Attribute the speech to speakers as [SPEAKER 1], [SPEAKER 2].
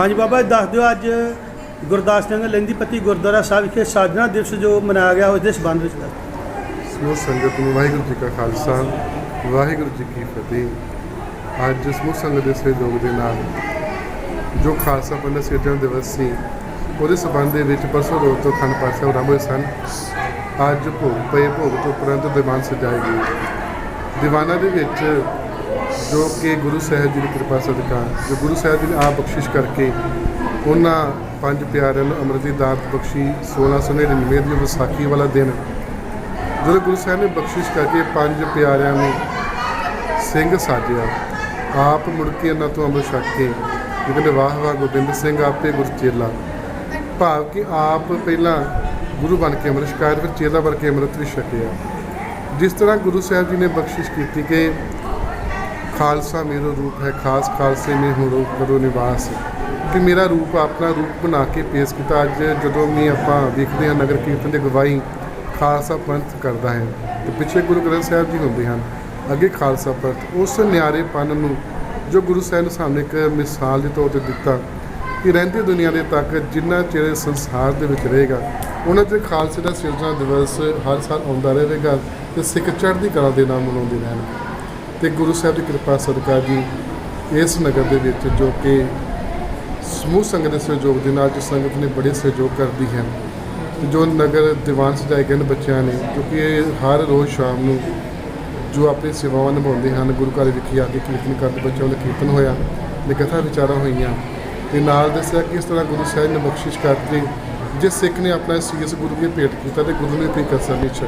[SPEAKER 1] ਹਾਂਜੀ ਬਾਬਾ ਜੀ, ਦੱਸ ਦਿਓ ਅੱਜ ਗੁਰਦਾਸ ਸਿੰਘ ਲਹਿੰਦੀ ਪੱਤੀ ਗੁਰਦੁਆਰਾ ਸਾਹਿਬ ਵਿਖੇ ਸਾਜਣਾ ਦਿਵਸ ਜੋ ਮਨਾਇਆ ਗਿਆ, ਉਸ ਦੇ ਸੰਬੰਧ ਵਿੱਚ ਦੱਸੋ।
[SPEAKER 2] ਸਮੂਹ ਸੰਗਤ ਨੂੰ ਵਾਹਿਗੁਰੂ ਜੀ ਕਾ ਖਾਲਸਾ, ਵਾਹਿਗੁਰੂ ਜੀ ਕੀ ਫਤਿਹ। ਅੱਜ ਸਮੂਹ ਸੰਗਤ ਦੇ ਸਹਿਯੋਗ ਦੇ ਨਾਲ ਜੋ ਖਾਲਸਾ ਪੰਥ ਸਿਰਜਣ ਦਿਵਸ ਸੀ, ਉਹਦੇ ਸਬੰਧ ਦੇ ਵਿੱਚ ਪਰਸੋਂ ਰੋਜ਼ ਤੋਂ ਖੰਡ ਪਾਠ ਸਾਹਿਬ ਆਰੰਭ ਹੋਏ ਸਨ। ਅੱਜ ਭੋਗ, ਪਏ ਭੋਗ ਤੋਂ ਉਪਰੰਤ ਦੀਵਾਨ ਸਜਾਏ ਗਏ ਦੀਵਾਨਾਂ ਦੇ ਵਿੱਚ ਜੋ ਕਿ ਗੁਰੂ ਸਾਹਿਬ ਜੀ ਦੀ ਕਿਰਪਾ ਸਦਕਾ, ਜੋ ਗੁਰੂ ਸਾਹਿਬ ਜੀ ਨੇ ਆਪ ਬਖਸ਼ਿਸ਼ ਕਰਕੇ ਉਹਨਾਂ ਪੰਜ ਪਿਆਰਿਆਂ ਨੂੰ ਅੰਮ੍ਰਿਤ ਦੀ ਦਾਤ ਬਖਸ਼ੀ 1699 ਦੀ ਵਿਸਾਖੀ ਵਾਲਾ ਦਿਨ। ਜਦੋਂ ਗੁਰੂ ਸਾਹਿਬ ਨੇ ਬਖਸ਼ਿਸ਼ ਕਰਕੇ ਪੰਜ ਪਿਆਰਿਆਂ ਨੂੰ ਸਿੰਘ ਸਾਜਿਆ, ਆਪ ਮੁੜ ਕੇ ਉਹਨਾਂ ਤੋਂ ਅੰਮ੍ਰਿਤ ਛਕ ਕੇ ਇਹ ਵਾਹ ਵਾਹ, ਗੋਬਿੰਦ ਸਿੰਘ, ਆਪੇ ਗੁਰ ਚੇਲਾ। ਭਾਵ ਕਿ ਆਪ ਪਹਿਲਾਂ ਗੁਰੂ ਬਣ ਕੇ ਅੰਮ੍ਰਿਤ ਛਕਾਇਆ ਫਿਰ ਚੇਲਾ ਬਣ ਕੇ ਅੰਮ੍ਰਿਤ ਵੀ ਛਕਿਆ। ਜਿਸ ਤਰ੍ਹਾਂ ਗੁਰੂ ਸਾਹਿਬ ਜੀ ਨੇ ਬਖਸ਼ਿਸ਼ ਕੀਤੀ ਕਿ ਖਾਲਸਾ ਮੇਰਾ ਰੂਪ ਹੈ, ਖਾਸ ਖਾਲਸੇ ਮੇ ਹੋ ਰੂਪ ਕਰੋ ਨਿਵਾਸ ਕਿ ਮੇਰਾ ਰੂਪ ਆਪਣਾ ਰੂਪ ਬਣਾ ਕੇ ਪੇਸ਼ ਕੀਤਾ ਅੱਜ ਜਦੋਂ ਵੀ ਆਪਾਂ ਵੇਖਦੇ ਹਾਂ ਨਗਰ ਕੀਰਤਨ ਦੀ ਗਵਾਹੀ ਖਾਲਸਾ ਪੰਥ ਕਰਦਾ ਹੈ ਤੇ ਪਿੱਛੇ ਗੁਰੂ ਗ੍ਰੰਥ ਸਾਹਿਬ ਜੀ ਹੁੰਦੇ ਹਨ, ਅੱਗੇ ਖਾਲਸਾ ਪੰਥ। ਉਸ ਨਿਆਰੇਪਨ ਨੂੰ ਜੋ ਗੁਰੂ ਸਾਹਿਬ ਨੇ ਸਾਨੂੰ ਇੱਕ ਮਿਸਾਲ ਦੇ ਤੌਰ ਤੇ ਦਿੱਤਾ ਕਿ ਰਹਿੰਦੀ ਦੁਨੀਆ ਦੇ ਤੱਕ ਜਿੰਨਾ ਚਿਰ ਸੰਸਾਰ ਦੇ ਵਿੱਚ ਰਹੇਗਾ, ਉਹਨਾਂ ਚਿਰ ਖਾਲਸੇ ਦਾ ਸਿਰਜਣਾ ਦਿਵਸ ਹਰ ਸਾਲ ਆਉਂਦਾ ਰਹੇਗਾ ਤੇ ਸਿੱਖ ਚੜ੍ਹਦੀ ਕਲਾ ਦੇ ਨਾਲ ਮਨਾਉਂਦੇ ਰਹਿਣ ਤੇ ਗੁਰੂ ਸਾਹਿਬ ਦੀ ਕਿਰਪਾ ਸਦਕਾ ਜੀ ਇਸ ਨਗਰ ਦੇ ਵਿੱਚ ਜੋ ਕਿ ਸਮੂਹ ਸੰਗਤ ਦੇ ਸਹਿਯੋਗ ਦੇ ਨਾਲ ਜੋ ਸੰਗਤ ਨੇ ਬੜੇ ਸਹਿਯੋਗ ਕਰਦੀ ਹੈ ਜੋ ਨਗਰ ਦੀਵਾਨ ਸਜਾਏ ਗਏ ਨੇ ਬੱਚਿਆਂ ਨੇ ਕਿਉਂਕਿ ਇਹ ਹਰ ਰੋਜ਼ ਸ਼ਾਮ ਨੂੰ ਜੋ ਆਪਣੀ ਸੇਵਾਵਾਂ ਨਿਭਾਉਂਦੇ ਹਨ, ਗੁਰੂ ਘਰ ਵਿਖੇ ਆ ਕੇ ਕੀਰਤਨ ਕਰਦੇ ਬੱਚਿਆਂ ਦਾ ਕੀਰਤਨ ਹੋਇਆ ਤੇ ਕਥਾ ਵਿਚਾਰਾਂ ਹੋਈਆਂ, ਤੇ ਨਾਲ ਦੱਸਿਆ ਕਿ ਇਸ ਤਰ੍ਹਾਂ ਗੁਰੂ ਸਾਹਿਬ ਨੇ ਬਖਸ਼ਿਸ਼ ਕਰਕੇ ਜਿਸ ਸਿੱਖ ਨੇ ਆਪਣਾ ਸੀਸ ਗੁਰੂ ਕੇ ਭੇਟ ਕੀਤਾ ਤੇ ਗੁਰੂ ਨੇ ਕੋਈ ਕਸਰ ਨਹੀਂ ਛੱਡੀ।